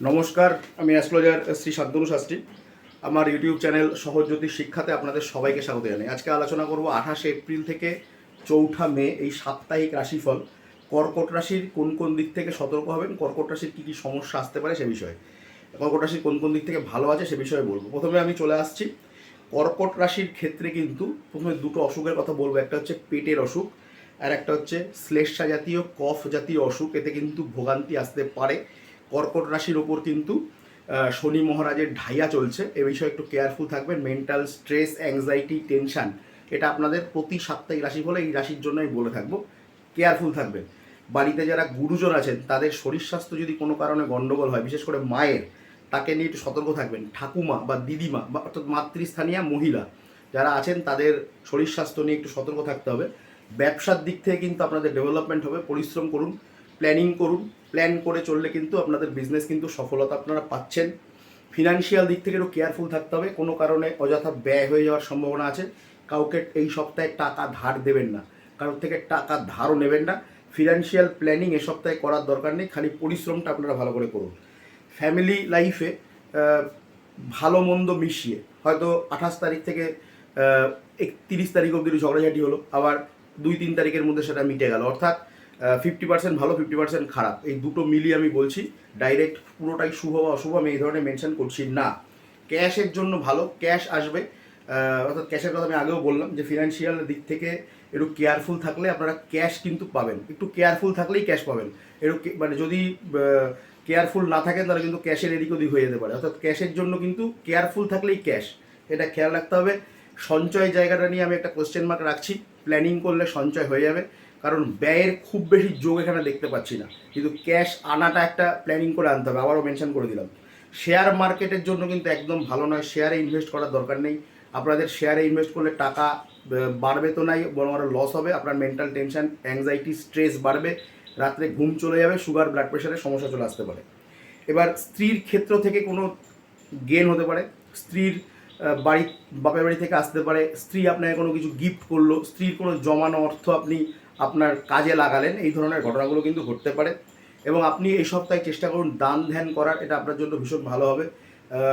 নমস্কার, আমি অ্যাস্ট্রোলজার শ্রী শান্তনু শাস্ত্রী। আমার ইউটিউব চ্যানেল সহজ্যোতি শিক্ষাতে আপনাদের সবাইকে স্বাগত জানাই। আজকে আলোচনা করব আঠাশে এপ্রিল থেকে চৌঠা মে, এই সাপ্তাহিক রাশিফল। কর্কট রাশির কোন কোন দিক থেকে সতর্ক হবেন? কর্কট রাশির কী কী সমস্যা আসতে পারে সে বিষয়ে। কর্কট রাশির কোন কোন দিক থেকে ভালো আছে সে বিষয়ে বলব। প্রথমে আমি চলে আসছি। কর্কট রাশির ক্ষেত্রে কিন্তু প্রথমে দুটো অসুখের কথা বলব। একটা হচ্ছে পেটের অসুখ, আর একটা হচ্ছে শ্লেষা জাতীয়, কফ জাতীয় অসুখ। এতে কিন্তু ভোগান্তি আসতে পারে। কর্কট রাশির ওপর কিন্তু শনি মহারাজের ঢাইয়া চলছে। এ বিষয়ে একটু কেয়ারফুল থাকবেন। মেন্টাল স্ট্রেস অ্যাংজাইটি টেনশন এটা আপনাদের প্রতি সাপ্তাহিক রাশি বলে এই রাশির জন্য আমি বলে থাকব। কেয়ারফুল থাকবেন। বাড়িতে যারা গুরুজন আছেন, তাদের শরীর স্বাস্থ্য যদি কোনো কারণে গণ্ডগোল হয়, বিশেষ করে মায়ের, তাকে নিয়ে একটু সতর্ক থাকবেন। ঠাকুমা বা দিদিমা বা অর্থাৎ মাতৃস্থানীয় মহিলা যারা আছেন, তাদের শরীর স্বাস্থ্য নিয়ে একটু সতর্ক থাকতে হবে। ব্যবসার দিক থেকে কিন্তু আপনাদের ডেভেলপমেন্ট হবে। পরিশ্রম করুন প্ল্যানিং করুন প্ল্যান করে চললে কিন্তু আপনাদের বিজনেস কিন্তু সফলতা আপনারা পাচ্ছেন। ফিনান্সিয়াল দিক থেকে একটু কেয়ারফুল থাকতে হবে, কোনো কারণে অযথা ব্যয় হয়ে যাওয়ার সম্ভাবনা আছে। কাউকে এই সপ্তাহে টাকা ধার দেবেন না, কারোর থেকে টাকা ধারও নেবেন না। ফিনান্সিয়াল প্ল্যানিং এ সপ্তাহে করার দরকার নেই, খালি পরিশ্রমটা আপনারা ভালো করে করুন। ফ্যামিলি লাইফে ভালো মন্দ মিশিয়ে, হয়তো আঠাশ তারিখ থেকে একত্রিশ তারিখ অবধি ঝগড়াঝাটি হলো, আবার দুই তিন তারিখের মধ্যে সেটা মিটে গেল। অর্থাৎ ফিফটি পার্সেন্ট ভালো ফিফটি পার্সেন্ট খারাপ। এই দুটো মিলিয়ে আমি বলছি ডাইরেক্ট পুরোটাই শুভ বা অশুভ, আমি এই ধরনের মেনশন করছি না। ক্যাশের জন্য ভালো ক্যাশ আসবে। অর্থাৎ ক্যাশের কথা আমি আগেও বললাম যে ফিনান্সিয়াল দিক থেকে একটু কেয়ারফুল থাকলে আপনারা ক্যাশ কিন্তু পাবেন। একটু কেয়ারফুল থাকলেই ক্যাশ পাবেন। একটু মানে যদি কেয়ারফুল না থাকেন তাহলে কিন্তু ক্যাশের এদিক ওদিক হয়ে যেতে পারে। অর্থাৎ ক্যাশের জন্য কিন্তু কেয়ারফুল থাকলেই ক্যাশ এটা খেয়াল রাখতে হবে। সঞ্চয় জায়গাটা নিয়ে আমি একটা কোশ্চেন মার্ক রাখছি। প্ল্যানিং করলে সঞ্চয় হয়ে যাবে। কারণ ব্যয়ের খুব বেশি যোগ এখানে দেখতে পাচ্ছি না। কিন্তু ক্যাশ আনাটা একটা প্ল্যানিং করে আনতে হবে, আবারও মেনশন করে দিলাম। শেয়ার মার্কেটের জন্য কিন্তু একদম ভালো নয়, শেয়ারে ইনভেস্ট করার দরকার নেই। আপনাদের শেয়ারে ইনভেস্ট করলে টাকা বাড়বে তো নাই, বরং আরও লস হবে, আপনার মেন্টাল টেনশন অ্যাংজাইটি স্ট্রেস বাড়বে, রাত্রে ঘুম চলে যাবে সুগার ব্লাড প্রেশারের সমস্যা চলে আসতে পারে। এবার স্ত্রীর ক্ষেত্র থেকে কোনো গেন হতে পারে, স্ত্রীর বাড়ি, বাপের বাড়ি থেকে আসতে পারে, স্ত্রী আপনাকে কোনো কিছু গিফট করল, স্ত্রীর কোনো জমানো অর্থ আপনি আপনার কাজে লাগালেন, এই ধরনের ঘটনাগুলো কিন্তু ঘটতে পারে। এবং আপনি এই সপ্তাহে চেষ্টা করুন দান ধ্যান করার, এটা আপনার জন্য ভীষণ ভালো হবে।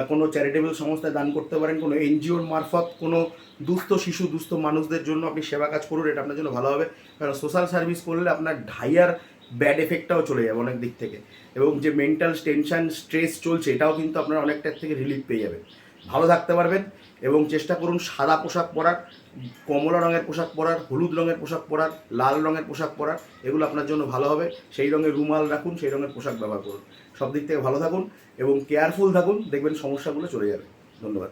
কোনো চ্যারিটেবল সংস্থায় দান করতে পারেন, কোনো এনজিওর মারফত, কোনো দুস্থ শিশু, দুস্থ মানুষদের জন্য আপনি সেবা কাজ করুন, এটা আপনার জন্য ভালো হবে। কারণ সোশ্যাল সার্ভিস করলে আপনার ঢাইয়ার ব্যাড এফেক্টটাও চলে যাবে অনেক দিক থেকে। এবং যে মেন্টাল টেনশন স্ট্রেস চলছে, এটাও কিন্তু আপনার অনেকটার থেকে রিলিফ পেয়ে যাবে। ভালো থাকতে পারবেন এবং চেষ্টা করুন সাদা পোশাক পরার, কমলা রঙের পোশাক পরার, হলুদ রঙের পোশাক পরার, লাল রঙের পোশাক পরার, এগুলো আপনার জন্য ভালো হবে। সেই রঙের রুমাল রাখুন, সেই রঙের পোশাক ব্যবহার করুন। সব দিক থেকে ভালো থাকুন এবং কেয়ারফুল থাকুন, দেখবেন সমস্যাগুলো চলে যাবে। ধন্যবাদ।